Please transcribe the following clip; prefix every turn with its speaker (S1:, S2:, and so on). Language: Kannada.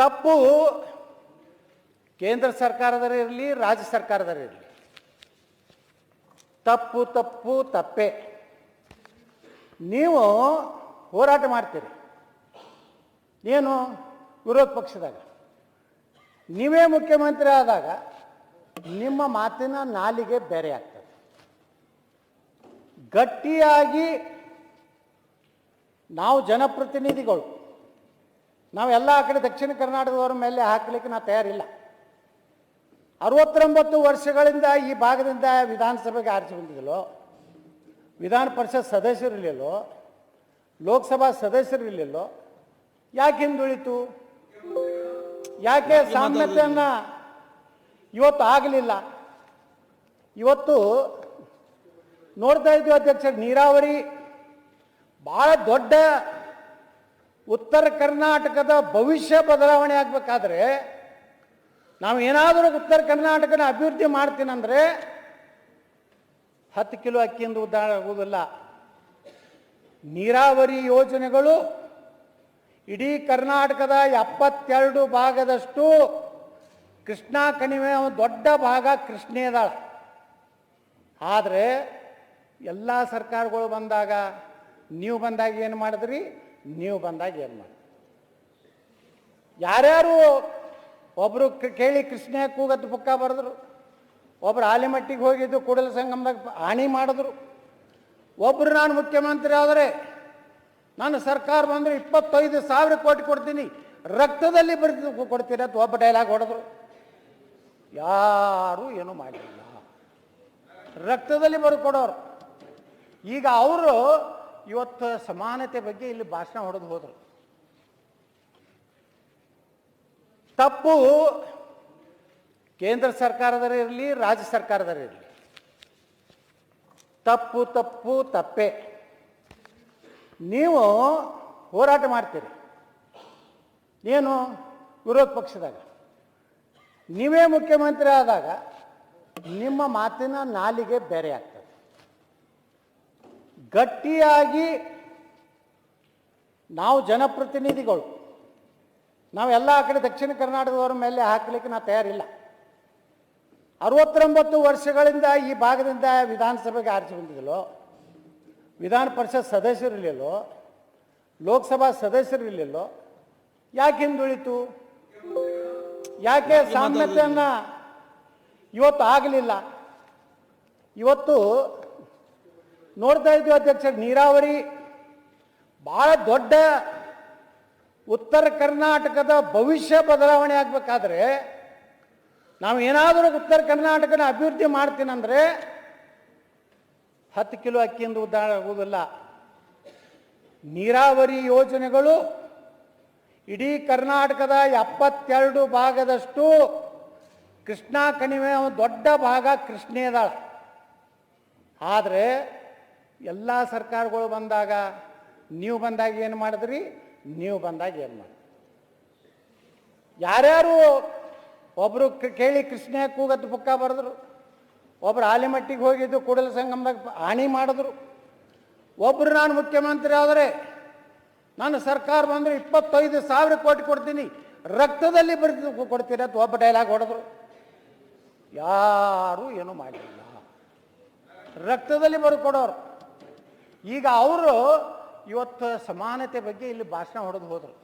S1: ತಪ್ಪು ಕೇಂದ್ರ ಸರ್ಕಾರದರ ಇರಲಿ, ರಾಜ್ಯ ಸರ್ಕಾರದರ ಇರಲಿ. ತಪ್ಪು ತಪ್ಪು, ತಪ್ಪೆ. ನೀವು ಹೋರಾಟ ಮಾಡ್ತೀರಿ. ಏನು ವಿರೋಧ ಪಕ್ಷದಾಗ. ನೀವೇ ಮುಖ್ಯಮಂತ್ರಿ ಆದಾಗ ನಿಮ್ಮ ಮಾತಿನ ನಾಲಿಗೆ ಬೇರೆ ಆಗ್ತದೆ. ಗಟ್ಟಿಯಾಗಿ ನಾವು ಜನಪ್ರತಿನಿಧಿಗಳು ನಾವೆಲ್ಲ ಆ ಕಡೆ ದಕ್ಷಿಣ ಕರ್ನಾಟಕದವ್ರ ಮೇಲೆ ಹಾಕಲಿಕ್ಕೆ ನಾ ತಯಾರಿಲ್ಲ. ಅರವತ್ತೊಂಬತ್ತು ವರ್ಷಗಳಿಂದ ಈ ಭಾಗದಿಂದ ವಿಧಾನಸಭೆಗೆ ಆರಿಸಿ ಬಂದಿದ್ದಲ್ಲೋ ವಿಧಾನ ಪರಿಷತ್ ಸದಸ್ಯರಿರಲಿಲ್ಲೋ ಲೋಕಸಭಾ ಸದಸ್ಯರಿರಲಿಲ್ಲೋ ಯಾಕೆ ಹಿಂದುಳಿತು? ಯಾಕೆ ಸಾಮ್ಯತೆಯನ್ನು ಇವತ್ತು ಆಗಲಿಲ್ಲ? ಇವತ್ತು ನೋಡ್ತಾ ಇದ್ದೀವಿ ಅಧ್ಯಕ್ಷ ನೀರಾವರಿ ಭಾಳ ದೊಡ್ಡ ಉತ್ತರ ಕರ್ನಾಟಕದ ಭವಿಷ್ಯ ಬದಲಾವಣೆ ಆಗಬೇಕಾದ್ರೆ ನಾವು ಏನಾದರೂ ಉತ್ತರ ಕರ್ನಾಟಕನ ಅಭಿವೃದ್ಧಿ ಮಾಡ್ತೀನಂದ್ರೆ ಹತ್ತು ಕಿಲೋ ಅಕ್ಕಿಯಿಂದ ಉದ್ದಾರ ಆಗುವುದಿಲ್ಲ. ನೀರಾವರಿ ಯೋಜನೆಗಳು ಇಡೀ ಕರ್ನಾಟಕದ ಎಪ್ಪತ್ತೆರಡು ಭಾಗದಷ್ಟು ಕೃಷ್ಣಾ ಕಣಿವೆ ದೊಡ್ಡ ಭಾಗ ಕೃಷ್ಣೇದಾಳ ಆದರೆ ಎಲ್ಲ ಸರ್ಕಾರಗಳು ಬಂದಾಗ, ನೀವು ಬಂದಾಗ ಏನು ಮಾಡಿದ್ರಿ? ನೀವು ಬಂದಾಗ ಏನು ಮಾಡಿ ಯಾರ್ಯಾರು ಒಬ್ಬರು ಕೇಳಿ ಕೃಷ್ಣ ಕೂಗತ್ತು ಪುಕ್ಕ ಬರೆದ್ರು, ಒಬ್ರು ಆಲಿಮಟ್ಟಿಗೆ ಹೋಗಿದ್ದು ಕೂಡಲ ಸಂಗಮದಾಗ ಹಾನಿ ಮಾಡಿದ್ರು. ಒಬ್ಬರು ನಾನು ಮುಖ್ಯಮಂತ್ರಿ ಆದರೆ ನಾನು ಸರ್ಕಾರ ಬಂದರೆ ಇಪ್ಪತ್ತೈದು ಸಾವಿರ ಕೋಟಿ ಕೊಡ್ತೀನಿ, ರಕ್ತದಲ್ಲಿ ಬರೆದು ಕೊಡ್ತೀನಿ ಅಂತ ಒಬ್ಬ ಡೈಲಾಗ್ ಹೊಡೆದ್ರು. ಯಾರೂ ಏನೂ ಮಾಡಿಲ್ಲ. ರಕ್ತದಲ್ಲಿ ಬರ್ಕೊಡೋರು ಈಗ ಅವರು ಇವತ್ತು ಸಮಾನತೆ ಬಗ್ಗೆ ಇಲ್ಲಿ ಭಾಷಣ ಹೊಡೆದು ಹೋದರು. ತಪ್ಪು ಕೇಂದ್ರ ಸರ್ಕಾರದರ ಇರಲಿ, ರಾಜ್ಯ ಸರ್ಕಾರದರ ಇರಲಿ. ತಪ್ಪು ತಪ್ಪು, ತಪ್ಪೆ. ನೀವು ಹೋರಾಟ ಮಾಡ್ತೀರಿ. ಏನು ವಿರೋಧ ಪಕ್ಷದಾಗ. ನೀವೇ ಮುಖ್ಯಮಂತ್ರಿ ಆದಾಗ ನಿಮ್ಮ ಮಾತಿನ ನಾಲಿಗೆ ಬೇರೆ ಆಗ್ತದೆ. ಗಟ್ಟಿಯಾಗಿ ನಾವು ಜನಪ್ರತಿನಿಧಿಗಳು. ನಾವೆಲ್ಲ ಆ ಕಡೆ ದಕ್ಷಿಣ ಕರ್ನಾಟಕದವ್ರ ಮೇಲೆ ಹಾಕಲಿಕ್ಕೆ ನಾವು ತಯಾರಿಲ್ಲ. ಅರವತ್ತೊಂಬತ್ತು ವರ್ಷಗಳಿಂದ ಈ ಭಾಗದಿಂದ ವಿಧಾನಸಭೆಗೆ ಆರಿಸಿ ಬಂದಿದ್ದಲ್ಲೋ ವಿಧಾನ ಪರಿಷತ್ ಸದಸ್ಯರಿರಲಿಲ್ಲೋ ಲೋಕಸಭಾ ಸದಸ್ಯರಿರಲಿಲ್ಲೋ ಯಾಕೆ ಹಿಂದುಳಿತು? ಯಾಕೆ ಸಾಮ್ಯತೆಯನ್ನು ಇವತ್ತು ಆಗಲಿಲ್ಲ? ಇವತ್ತು ನೋಡ್ತಾ ಇದ್ವಿ ಅಧ್ಯಕ್ಷ, ನೀರಾವರಿ ಭಾಳ ದೊಡ್ಡ ಉತ್ತರ ಕರ್ನಾಟಕದ ಭವಿಷ್ಯ ಬದಲಾವಣೆ ಆಗಬೇಕಾದ್ರೆ ನಾವು ಏನಾದರೂ ಉತ್ತರ ಕರ್ನಾಟಕನ ಅಭಿವೃದ್ಧಿ ಮಾಡ್ತೀನಂದ್ರೆ ಹತ್ತು ಕಿಲೋ ಅಕ್ಕಿಯಿಂದ ಉದ್ದಾರ ಆಗುವುದಿಲ್ಲ ನೀರಾವರಿ ಯೋಜನೆಗಳು ಇಡೀ ಕರ್ನಾಟಕದ ಎಪ್ಪತ್ತೆರಡು ಭಾಗದಷ್ಟು ಕೃಷ್ಣಾ ಕಣಿವೆ ದೊಡ್ಡ ಭಾಗ ಕೃಷ್ಣೇದಾಳ. ಆದರೆ ಎಲ್ಲ ಸರ್ಕಾರಗಳು ಬಂದಾಗ ನೀವು ಬಂದಾಗ ಏನು ಮಾಡಿದ್ರಿ? ನೀವು ಬಂದಾಗ ಏನು ಮಾಡಿದ್ರಿ? ಯಾರ್ಯಾರು ಒಬ್ಬರು ಕೇಳಿ ಕೃಷ್ಣ ಕೂಗತ್ತು ಪುಕ್ಕ ಬರೆದ್ರು, ಒಬ್ರು ಆಲಿಮಟ್ಟಿಗೆ ಹೋಗಿದ್ದು ಕೂಡಲ ಸಂಗಮದಾಗ ಹಾನಿ ಮಾಡಿದ್ರು. ಒಬ್ಬರು ನಾನು ಮುಖ್ಯಮಂತ್ರಿ ಆದರೆ ನಾನು ಸರ್ಕಾರ ಬಂದರೆ ಇಪ್ಪತ್ತೈದು ಸಾವಿರ ಕೋಟಿ ಕೊಡ್ತೀನಿ, ರಕ್ತದಲ್ಲಿ ಬರೆದು ಕೊಡ್ತೀನಿ ಅಂತ ಒಬ್ಬ ಡೈಲಾಗ್ ಹೊಡೆದ್ರು. ಯಾರೂ ಏನೂ ಮಾಡಿಲ್ಲ. ರಕ್ತದಲ್ಲಿ ಬರ್ಕೊಡೋರು ಈಗ ಅವರು ಇವತ್ತು ಸಮಾನತೆ ಬಗ್ಗೆ ಇಲ್ಲಿ ಭಾಷಣ ಹೊಡೆದು ಹೋದರು.